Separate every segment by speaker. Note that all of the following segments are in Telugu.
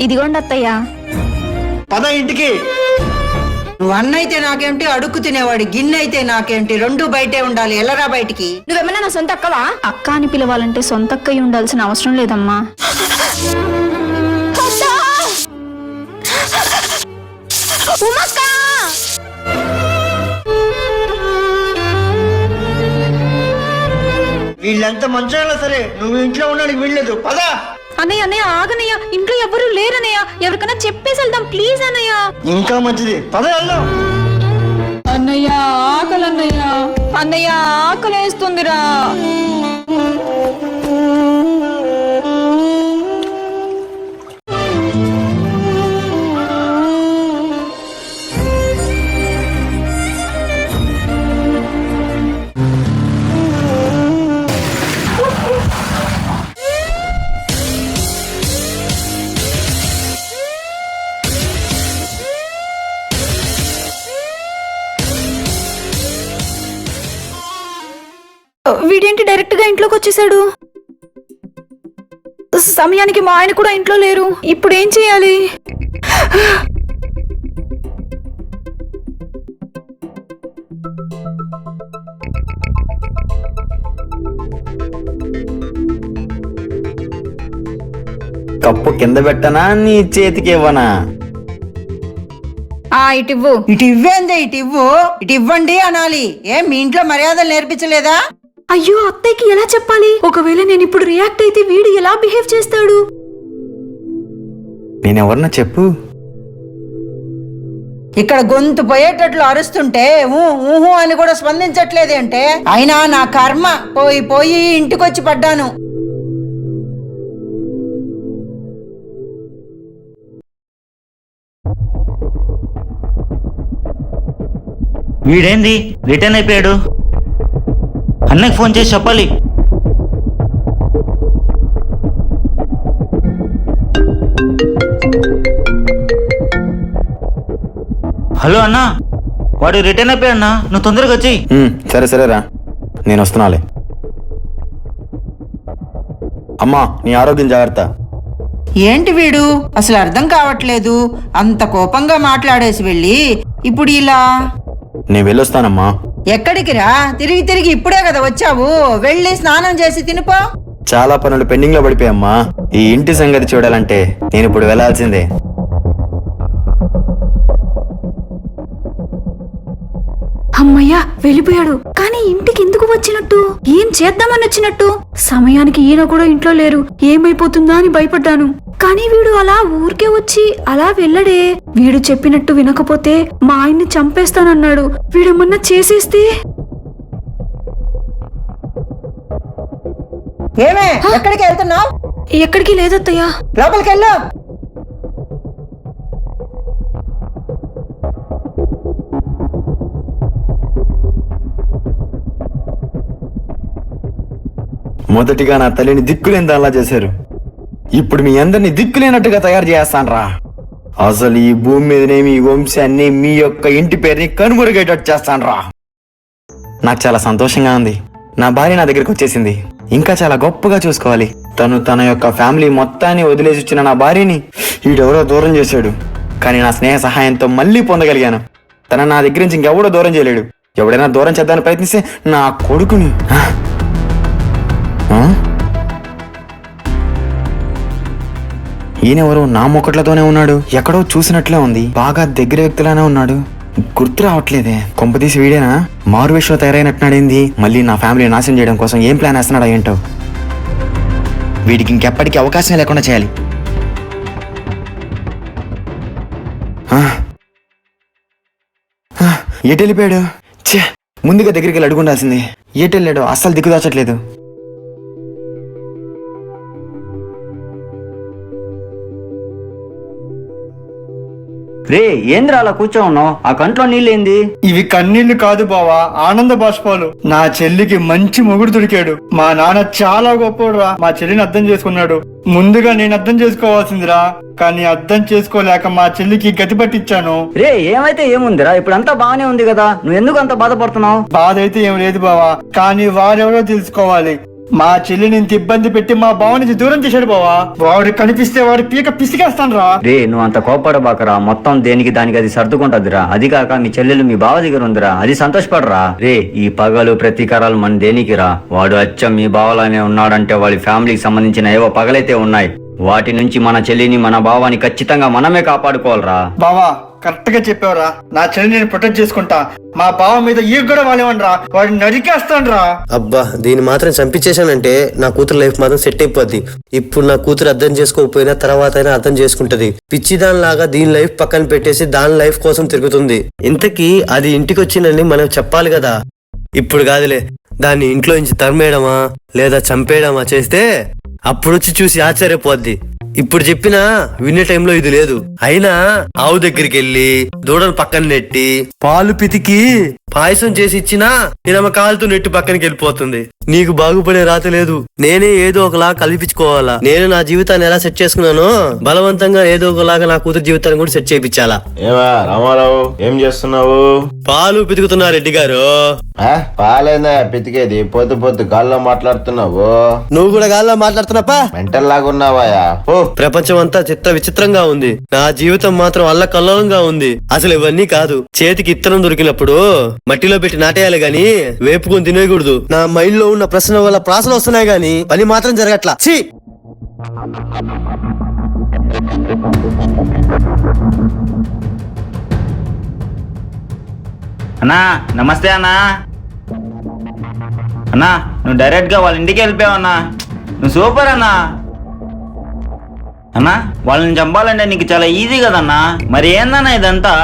Speaker 1: ఇదిగోండి అత్తయ్య.
Speaker 2: పద ఇంటికి.
Speaker 3: నువ్వు అన్నైతే నాకేంటి అడుక్కు తినేవాడి గిన్నె అయితే నాకేంటి రెండు బయటే ఉండాలి ఎల్లరా బయటికి?
Speaker 1: నువ్వేమన్నా నా సొంత అక్కవా? అక్క అని పిలవాలంటే సొంత అక్కయ్య ఉండాల్సిన అవసరం లేదమ్మా!
Speaker 2: వీళ్ళంత మంచోళ్ళ సరే నువ్వు ఇంట్లో ఉండడానికి వీల్లేదు. పద!
Speaker 1: అన్నయ్య అన్నయ్య ఆగనయ్య ఇంట్లో ఎవరు లేరన్నయ్య. ఎవరికైనా చెప్పేసి వెళ్దాం ప్లీజ్ అన్నయ్య.
Speaker 2: ఇంకా మంచిది. పద వెళ్దాం.
Speaker 1: అన్నయ్య ఆకలి అన్నయ్య అన్నయ్య ఆకలేస్తుందిరా. వీడేంటి డైరెక్ట్గా ఇంట్లోకి వచ్చేసాడు? సమయానికి మా ఆయన కూడా ఇంట్లో లేరు. ఇప్పుడు ఏం చేయాలి?
Speaker 4: కప్పు కింద పెట్టనా నీ చేతికి ఇవ్వనా?
Speaker 1: ఆ ఇటివ్వు
Speaker 3: ఇటు ఇవ్వేందే ఇటు ఇవ్వు. ఇటు ఇవ్వండి అనాలి. ఏం మీ ఇంట్లో మర్యాదలు నేర్పించలేదా?
Speaker 1: అయ్యో అత్తయ్యకి ఎలా చెప్పాలి? ఒకవేళ నేను ఇప్పుడు రియాక్ట్ అయితే వీడు ఎలా బిహేవ్ చేస్తాడు?
Speaker 4: నేనెవరన్నా చెప్పు.
Speaker 3: ఇక్కడ గొంతు పోయేటట్లు అరుస్తుంటే ఊ ఊహు అని కూడా స్పందించట్లేదేంటే అయినా నా కర్మ పోయి పోయి ఇంటికొచ్చి పడ్డాను.
Speaker 5: వీడేంది? రిటర్న్ అయిపోయాడు. అన్నకి ఫోన్ చేసి చెప్పాలి. హలో అన్నా వాడు రిటర్న్ అయిపోయాడన్నా నువ్వు తొందరగా వచ్చి
Speaker 4: సరే సరేరా నేను వస్తున్నాలే. అమ్మా నీ ఆరోగ్యం జాగ్రత్త.
Speaker 3: ఏంటి వీడు? అసలు అర్థం కావట్లేదు. అంత కోపంగా మాట్లాడేసి వెళ్ళి ఇప్పుడు ఇలా?
Speaker 4: నేను వెళ్ళొస్తానమ్మా.
Speaker 3: ఎక్కడికి రా? తిరిగి తిరిగి ఇప్పుడే కదా వచ్చావు. వెళ్ళి స్నానం చేసి తినిపో.
Speaker 4: చాలా పనులు పెండింగ్లో పడిపోయమ్మా. ఈ ఇంటి సంగతి చూడాలంటే నేను ఇప్పుడు వెళ్ళాల్సిందే.
Speaker 1: అమ్మయ్యా వెళ్ళిపోయాడు. కానీ ఇంటికి ఎందుకు వచ్చినట్టు? ఏం చేద్దామని వచ్చినట్టు? సమయానికి ఈయన కూడా ఇంట్లో లేరు. ఏమైపోతుందా అని భయపడ్డాను. కానీ వీడు అలా ఊరికే వచ్చి అలా వెళ్ళడే. వీడు చెప్పినట్టు వినకపోతే మా ఆయన్ని చంపేస్తానన్నాడు. వీడేమన్నా చేసేస్తే?
Speaker 3: ఏమే ఎక్కడికి వెళ్తున్నావు?
Speaker 1: ఎక్కడికి లేదత్తయ్యా.
Speaker 3: లోపలికి వెళ్ళు
Speaker 4: మొదటిగా నా తల్లిని దిక్కులేని దానిలా చేశారు. ఇప్పుడు మీ అందరిని దిక్కులేనట్టుగా తయారు చేస్తాన్రా. అసలు ఈ భూమి మీదనే మీ వంశాన్ని మీ యొక్క ఇంటి పేరుని కనుమరుగేటట్టు చేస్తాన్రా. నాకు చాలా సంతోషంగా ఉంది. నా భార్య నా దగ్గరికి వచ్చేసింది. ఇంకా చాలా గొప్పగా చూసుకోవాలి. తను తన యొక్క ఫ్యామిలీ మొత్తాన్ని వదిలేసి వచ్చిన నా భార్యని వీడెవరో దూరం చేశాడు. కానీ నా స్నేహ సహాయంతో మళ్ళీ పొందగలిగాను. తన నా దగ్గర నుంచి ఇంకెవడో దూరం చేయలేడు. ఎవడైనా దూరం చేద్దామని ప్రయత్నిస్తే నా కొడుకుని ఈయనెవరో నా ముక్కట్లతోనే ఉన్నాడు. ఎక్కడో చూసినట్లే ఉంది. బాగా దగ్గర వ్యక్తిలానే ఉన్నాడు. గుర్తు రావట్లేదే. కొంపదీసి వీడేనా? మారువేషలో తయారైనట్టున్నాడేంది? మళ్ళీ నా ఫ్యామిలీ నాశనం చేయడం కోసం ఏం ప్లాన్ వేస్తున్నాడా ఏంటో? వీడికి ఇంకెప్పటికీ అవకాశం లేకుండా చేయాలి. ఏటెళ్ళిపోయాడు ఆ, ఎటు వెళ్ళిపోయాడు? ఛే! ముందుగా దగ్గరికి వెళ్ళి అడుగుండాల్సింది. ఎటు వెళ్ళాడు అస్సలు దిక్కుదాచట్లేదు
Speaker 6: రే ఏంద్రా అలా కూర్చో ఉన్నావు? ఆ కంట్లో నీళ్ళేంది?
Speaker 2: ఇవి కన్నీళ్ళు కాదు బావా ఆనంద బాష్పాలు. నా చెల్లికి మంచి మొగుడు దొరికాడు. మా నాన్న చాలా గొప్పడురా. మా చెల్లిని అర్థం చేసుకున్నాడు. ముందుగా నేను అర్థం చేసుకోవాల్సిందిరా. కానీ అర్థం చేసుకోలేక మా చెల్లికి గతి పట్టించాను.
Speaker 6: రే ఏమైతే ఏముందిరా? ఇప్పుడు అంతా బాగానే ఉంది కదా. నువ్వు ఎందుకు అంత బాధపడుతున్నావు?
Speaker 2: బాధ అయితే ఏం లేదు బావా. కానీ వారెవరో తెలుసుకోవాలి. మా చెల్లిని ఇంత ఇబ్బంది పెట్టి మా బావ నుంచి దూరం చేశాడు బావా. వాడు కనిపిస్తే వాడి పీక పిసికేస్తాను రా
Speaker 6: రే నువ్వు అంత కోపడబాకరా మొత్తం దేనికి దానికి అది సర్దుకుంటదిరా. అది కాక మీ చెల్లెలు మీ బావ దగ్గర ఉందిరా. అది సంతోషపడరా. రే ఈ పగలు ప్రతీకారాలు మన దేనికిరా? వాడు అచ్చం మీ బావలానే ఉన్నాడంటే వాడి ఫ్యామిలీకి సంబంధించిన ఏవో పగలైతే ఉన్నాయి. వాటి నుంచి మన చెల్లిని మన బావాని ఖచ్చితంగా మనమే కాపాడుకోవాలరా.
Speaker 2: బావా కరెక్ట్గా చెప్పావురా. నా చెల్లిని నేను ప్రొటెక్ట్ చేసుకుంటా. మా బావ మీద ఈ కూడా వాళ్ళేమనరా వాడిని నరికేస్తాను రా
Speaker 7: అబ్బా దీన్ని మాత్రం చంపించేశానంటే నా కూతురు లైఫ్ మాత్రం సెట్ అయిపోద్ది. ఇప్పుడు నా కూతురు అర్థం చేసుకోకపోయినా తర్వాత అయినా అర్థం చేసుకుంటది. పిచ్చి లాగా దీని లైఫ్ పక్కన పెట్టేసి దాని లైఫ్ కోసం తిరుగుతుంది. ఇంతకీ అది ఇంటికి వచ్చిందని మనం చెప్పాలి కదా. ఇప్పుడు కాదులే. దాన్ని ఇంట్లో నుంచి తరిమేయడమా లేదా చంపేయడమా చేస్తే అప్పుడు వచ్చి చూసి ఆశ్చర్యపోద్ది. ఇప్పుడు చెప్పినా వినే టైంలో ఇది లేదు. అయినా ఆవు దగ్గరికి వెళ్ళి దూడను పక్కన నెట్టి పాలు పితికి పాయసం చేసి ఇచ్చినా నేను కాలుతో నెట్టి పక్కనకి వెళ్ళిపోతుంది నీకు బాగుపడే రాత లేదు. నేనే ఏదో ఒకలా కల్పించుకోవాలా. నేను నా జీవితాన్ని ఎలా సెట్ చేసుకున్నానో బలవంతంగా ఏదో ఒకలాగా నా కూతురు జీవితాన్ని కూడా సెట్ చేయించాలా.
Speaker 8: ఏమా రామారావు ఏం చేస్తున్నావు?
Speaker 7: పాలు పితుకుతున్నా రెడ్డి గారు.
Speaker 8: ఆ? పాలేందా పితికేది? పొద్దు పొద్దు గాల్లో మాట్లాడుతున్నావు.
Speaker 7: నువ్వు కూడా గాల్లో మాట్లాడుతున్నాపా
Speaker 8: మెంటల్ లాగా ఉన్నావాయా? ఓ
Speaker 7: ప్రపంచం అంతా చిత్ర విచిత్రంగా ఉంది. నా జీవితం మాత్రం అల్ల కల్లోలంగా ఉంది. అసలు ఇవన్నీ కాదు. చేతికి ఇత్తనం దొరికినప్పుడు మట్టిలో పెట్టి నాటేయాలి గాని వేపుకొని తినేయకూడదు. నా మైండ్లో ఉన్న ప్రశ్న వల్ల ప్రాసలు వస్తున్నాయి గాని పని మాత్రం జరగట్లా. ఛీ!
Speaker 5: అన్నా నమస్తే అన్నా. అన్నా నువ్వు డైరెక్ట్గా వాళ్ళ ఇంటికి వెళ్ళిపోయావన్నా నువ్వు సూపర్ అన్నా. అన్నా వాళ్ళని చంపాలంటే నీకు చాలా ఈజీ కదన్నా. మరి ఏందన్నా ఇదంతా?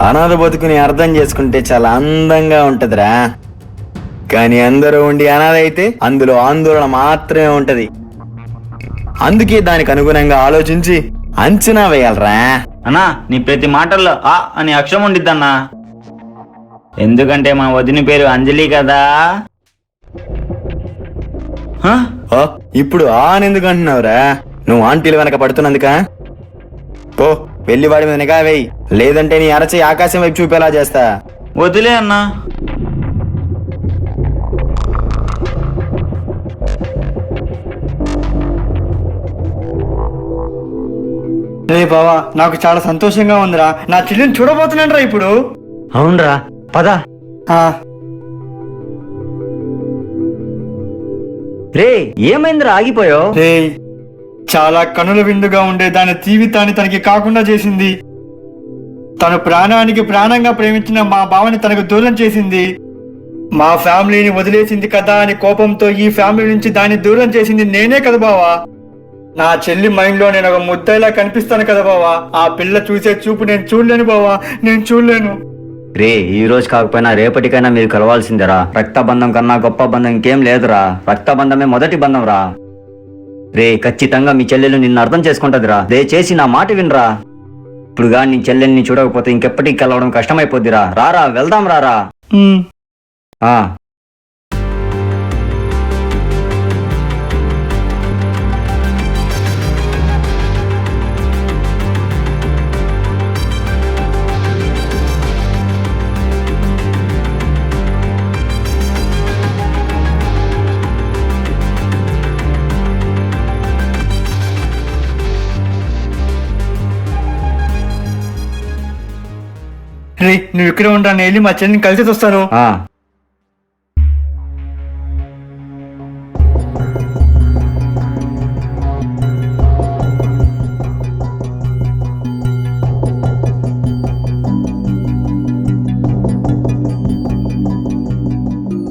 Speaker 4: అనాథ బతుకుని అర్థం చేసుకుంటే చాలా అందంగా ఉంటదిరా. కానీ అందరూ ఉండి అనాథ అయితే అందులో ఆందోళన మాత్రమే ఉంటది. అందుకే దానికి అనుగుణంగా ఆలోచించి అంచనా వేయాలరా.
Speaker 5: అన్నా నీ ప్రతి మాటల్లో ఆ అని అక్షరం ఉండిద్దన్నా. ఎందుకంటే మా వదిన పేరు అంజలి కదా? హ?
Speaker 4: ఓ ఇప్పుడు ఆ అని ఎందుకు అంటున్నావురా? నువ్వు ఆంటీలు వెనక పడుతున్నందుక? పో వెళ్ళి వాడి మీద నిఘా వేయి. లేదంటే నీ అరచి ఆకాశం వైపు చూపేలా చేస్తా.
Speaker 5: వదిలే అన్నా.
Speaker 2: రే బావా నాకు చాలా సంతోషంగా ఉందిరా. నా చెల్లిని చూడబోతున్నాను రా ఇప్పుడు.
Speaker 6: అవునరా పద.
Speaker 2: ఆ,
Speaker 6: రే ఏమైందిరా ఆగిపోయావు?
Speaker 2: రే చాలా కనుల విందుగా ఉండే దాని జీవితాన్ని తనకి కాకుండా చేసింది. తను ప్రాణానికి ప్రాణంగా ప్రేమించిన మా బావని తనకు దూరం చేసింది. మా ఫ్యామిలీని వదిలేసింది కదా అని కోపంతో ఈ ఫ్యామిలీ నుంచి దాన్ని దూరం చేసింది నేనే కదా బావా. నా చెల్లి మైండ్లో నేను ఒక ముద్దైలా కనిపిస్తాను కదా బావా. ఆ పిల్ల చూసే చూపు నేను చూడలేను బావా. నేను చూడలేను.
Speaker 6: రే ఈ రోజు కాకపోయినా రేపటికైనా మీరు కలవాల్సిందేరా. రక్త బంధం కన్నా గొప్ప బంధం ఇంకేం లేదురా. రక్త బంధమే మొదటి బంధం రా రే ఖచ్చితంగా మీ చెల్లెలు నిన్ను అర్థం చేసుకుంటదిరా. దయచేసి నా మాట వినరా. ఇప్పుడుగా నీ చెల్లెల్ని చూడకపోతే ఇంకెప్పటికి కలవడం కష్టమైపోద్దిరా. రారా వెళ్దాం రారా. ఆ.
Speaker 2: రే నువ్వు ఇక్కడ ఉంటాను నేను వెళ్ళి మా చెల్లిని కలిసి వస్తాను
Speaker 6: ఆ.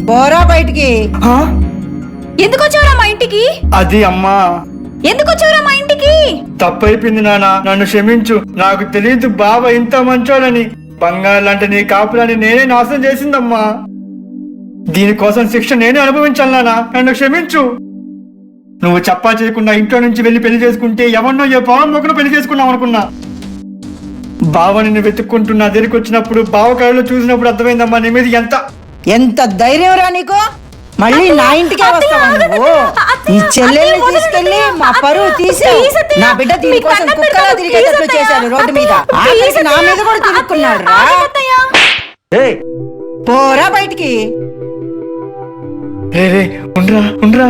Speaker 3: పోరా బయటికి.
Speaker 2: ఆ?
Speaker 1: ఎందుకు వచ్చావురా మా ఇంటికి?
Speaker 2: అది అమ్మా.
Speaker 1: ఎందుకు వచ్చావురా మా ఇంటికి?
Speaker 2: తప్పైపోయింది నాన్న. నన్ను క్షమించు. నాకు తెలియదు బావ ఇంత మంచోడని. బంగారు లాంటి నీ కాపురాన్ని నేనే నాశనం చేసిందమ్మా. దీనికోసం శిక్ష నేనే అనుభవించాలి నాన్న నన్ను క్షమించు. నువ్వు చెప్పా చేయకుండా ఇంట్లో నుంచి వెళ్ళి పెళ్ళి చేసుకుంటే ఎవరినో ఏ పావం మొక్కను పెళ్ళి చేసుకున్నావు అనుకున్నా. బావ నిన్ను వెతుక్కుంటూ నా దగ్గరికి వచ్చినప్పుడు బావ కళలో చూసినప్పుడు అర్థమైందమ్మా నీ మీద ఎంత
Speaker 3: ఎంత ధైర్యం రా నీకు? మళ్ళీ నా ఇంటికే వస్తావా నువ్వు? ఈ చెల్లెల్ని తీసుకెళ్ళి మా పరువు తీసి నా బిడ్డ దీనికోసం కుక్కలా తిరిగేటట్లు చేశారు రోడ్డు మీద. ఆఖరికి నా మీద కూడా తిరుక్కున్నాడు రా
Speaker 6: ఏయ్
Speaker 3: పోరా బయటికి.
Speaker 2: రే రే ఉండ్రా ఉండ్రా.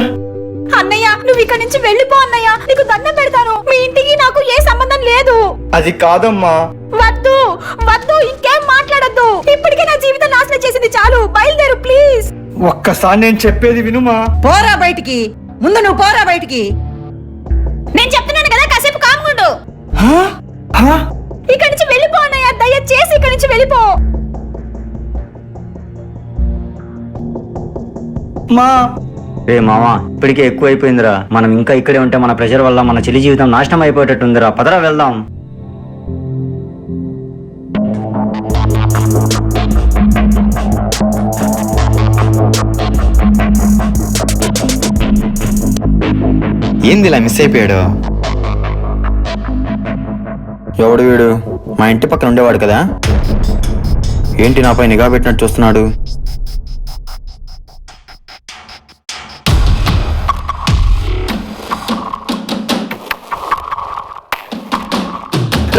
Speaker 1: నువ్వు ఇక్కడి నుంచి వెళ్ళిపో అన్నయ్య. నీకు దండం పెడతాను. మీ ఇంటికి నాకు ఏ సంబంధం లేదు.
Speaker 2: అది కాదమ్మా.
Speaker 1: వద్దు వద్దు ఇంకేం మాట్లాడద్దు. ఇప్పటికే నా జీవితం నాశనం చేసింది చాలు. బయలుదేరు ప్లీజ్.
Speaker 2: ఒక్కసారి నేను చెప్పేది వినుమా?
Speaker 3: పోరా బయటికి. ముందు నువ్వు పోరా బయటికి.
Speaker 1: నేను చెప్తున్నాను కదా కాసేపు?
Speaker 2: హా?
Speaker 1: ఇక్కడి నుంచి వెళ్ళిపో అన్నయ్య దయచేసి ఇక్కడి నుంచి వెళ్ళిపో.
Speaker 2: మా.
Speaker 6: రే మామా ఇప్పటికే ఎక్కువ అయిపోయిందిరా మనం ఇంకా ఇక్కడే ఉంటే మన ప్రెషర్ వల్ల మన చెల్లి జీవితం నాశనం అయిపోయేటట్టుందిరా. పదరా వెళ్దాం.
Speaker 4: ఏంది ఇలా మిస్ అయిపోయాడు? ఎవడు వీడు? మా ఇంటి పక్కన ఉండేవాడు కదా. ఏంటి నాపై నిఘా పెట్టినట్టు చూస్తున్నాడు?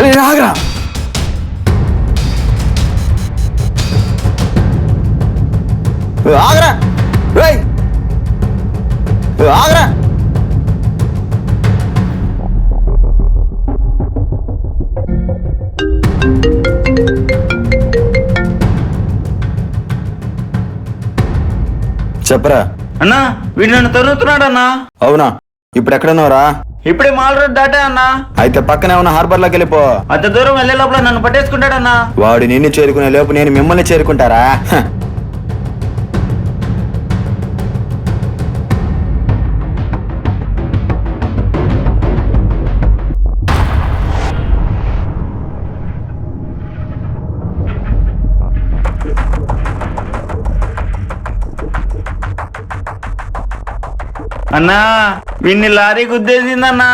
Speaker 4: రేయ్, ఆగరా. రేయ్, ఆగరా. చెప్పరా?
Speaker 5: అన్నా వీడు నన్ను తరుముతున్నాడు అన్నా
Speaker 4: అవునా? ఇప్పుడు ఎక్కడున్నావురా
Speaker 5: ఇప్పుడే మాల్ రోడ్ దాటా అన్నా.
Speaker 4: అయితే పక్కనే ఉన్న హార్బర్లోకి వెళ్ళిపో.
Speaker 5: అంత దూరం వెళ్ళే లోపల నన్ను పట్టేసుకుంటాడన్నా.
Speaker 4: వాడు నిన్ను చేరుకునే లోపు నేను మిమ్మల్ని చేరుకుంటారా?
Speaker 5: అన్నా వీడిని లారీ గుద్దేసిందన్నా.